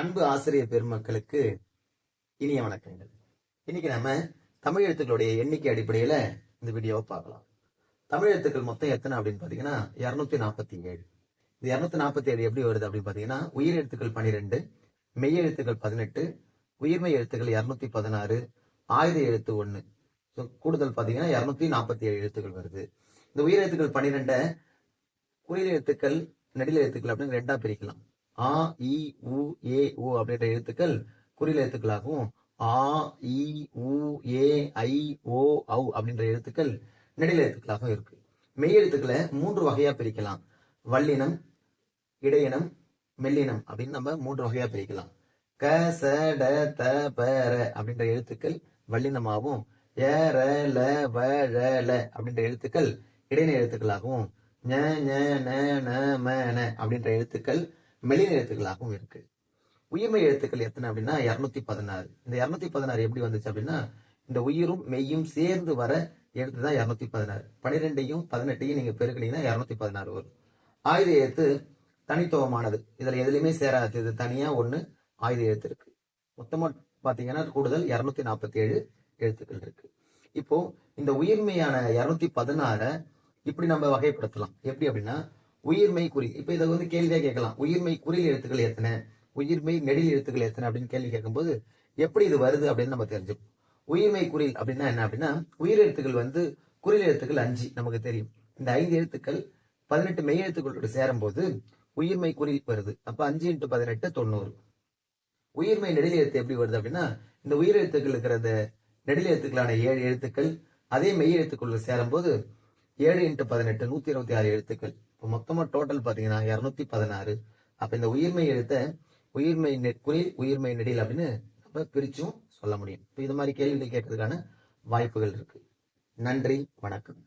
அன்பு ஆசிரியர் பெருமக்களுக்கு இனிய வணக்கங்கள். இன்னைக்கு நம்ம தமிழ் எழுத்துக்களுடைய எண்ணிக்கை அடிப்படையில இந்த வீடியோவை பார்க்கலாம். தமிழ் எழுத்துக்கள் மொத்தம் எத்தனை அப்படின்னு பாத்தீங்கன்னா இருநூத்தி நாற்பத்தி ஏழு இந்த இருநூத்தி நாற்பத்தி ஏழு எப்படி வருது அப்படின்னு பாத்தீங்கன்னா உயிர் எழுத்துக்கள் பன்னிரெண்டு மெய் எழுத்துக்கள் பதினெட்டு உயிர்மை எழுத்துக்கள் இருநூத்தி பதினாறு ஆயுத எழுத்து ஒண்ணு. கூடுதல் பாத்தீங்கன்னா இருநூத்தி நாற்பத்தி ஏழு எழுத்துக்கள் வருது. இந்த உயிர் எழுத்துக்கள் பன்னிரெண்டை குறில் எழுத்துக்கள் நெடில் எழுத்துக்கள் அப்படின்னு ரெண்டா பிரிக்கலாம். ஆ இ உ ஏ ஓ அப்படின்ற எழுத்துக்கள் குறியில் எழுத்துக்களாகவும் ஆ இ உ ஏ ஐ ஓ ஔ அப்படின்ற எழுத்துக்கள் நெடில் எழுத்துக்களாகவும் இருக்கு. மெய் எழுத்துக்களை மூன்று வகையா பிரிக்கலாம். வல்லினம் இடையினம் மெல்லினம் அப்படின்னு நம்ம மூன்று வகையா பிரிக்கலாம். க ச ட த ப ர அப்படின்ற எழுத்துக்கள் வல்லினமாகவும் ஏ ர ல வ ழ ல அப்படின்ற எழுத்துக்கள் இடையின எழுத்துக்களாகவும் ஞ ஞ ந ந ம ந அப்படின்ற எழுத்துக்கள் மெல்லின எழுத்துக்களாகவும் இருக்கு. உயிர்மை எழுத்துக்கள் எத்தனை அப்படின்னா இருநூத்தி பதினாறு. இந்த இருநூத்தி பதினாறு எப்படி வந்துச்சு அப்படின்னா இந்த உயிரும் மெய்யும் சேர்ந்து வர எழுத்து தான் இருநூத்தி பதினாறு. பன்னிரெண்டையும் பதினெட்டையும் நீங்க பெருக்கினீங்கன்னா இருநூத்தி பதினாறு வரும். ஆயுத எழுத்து தனித்துவமானது. இதுல எதுலையுமே சேராது. இது தனியா ஒண்ணு ஆயுத எழுத்து இருக்கு. மொத்தமா பாத்தீங்கன்னா கூடுதல் இருநூத்தி நாற்பத்தி ஏழு எழுத்துக்கள் இருக்கு. இப்போ இந்த உயிர்மையான இருநூத்தி பதினாற இப்படி நம்ம வகைப்படுத்தலாம். எப்படி அப்படின்னா உயிர்மை குறி இப்ப இதை வந்து கேள்வியா கேட்கலாம். உயிர்மை குறில் எழுத்துக்கள் எத்தனை? உயிர்மை நெடில் எழுத்துக்கள் எத்தனை அப்படின்னு கேள்வி கேட்கும்போது எப்படி இது வருது அப்படின்னு நம்ம தெரிஞ்சுப்போம் உயிர்மை குறில் அப்படின்னா என்ன அப்படின்னா உயிர் எழுத்துக்கள் வந்து குறில் எழுத்துக்கள் அஞ்சு நமக்கு தெரியும். இந்த ஐந்து எழுத்துக்கள் பதினெட்டு மெய் எழுத்துக்களோடு சேரும்போது உயிர்மை குறில் வருது. அப்ப அஞ்சு இன்ட்டு பதினெட்டு தொண்ணூறு. உயிர்மை நெடில் எழுத்து எப்படி வருது அப்படின்னா இந்த உயிர் எழுத்துக்கள் இருக்கிற நெடில் எழுத்துக்களான ஏழு எழுத்துக்கள் அதே மெய் எழுத்துக்கள் சேரும்போது ஏழு இன்ட்டு பதினெட்டு நூத்தி இருபத்தி ஆறு எழுத்துக்கள். இப்போ மொத்தமா டோட்டல் பாத்தீங்கன்னா இருநூத்தி பதினாறு. அப்ப இந்த உயிர்மை எழுத்த உயிர்மை நெ- உயிர்மை நெடில் அப்படின்னு நம்ம பிரிச்சும் சொல்ல முடியும். இப்போ இது மாதிரி கேள்விகள் கேட்கறதுக்கான வாய்ப்புகள் இருக்கு. நன்றி வணக்கம்.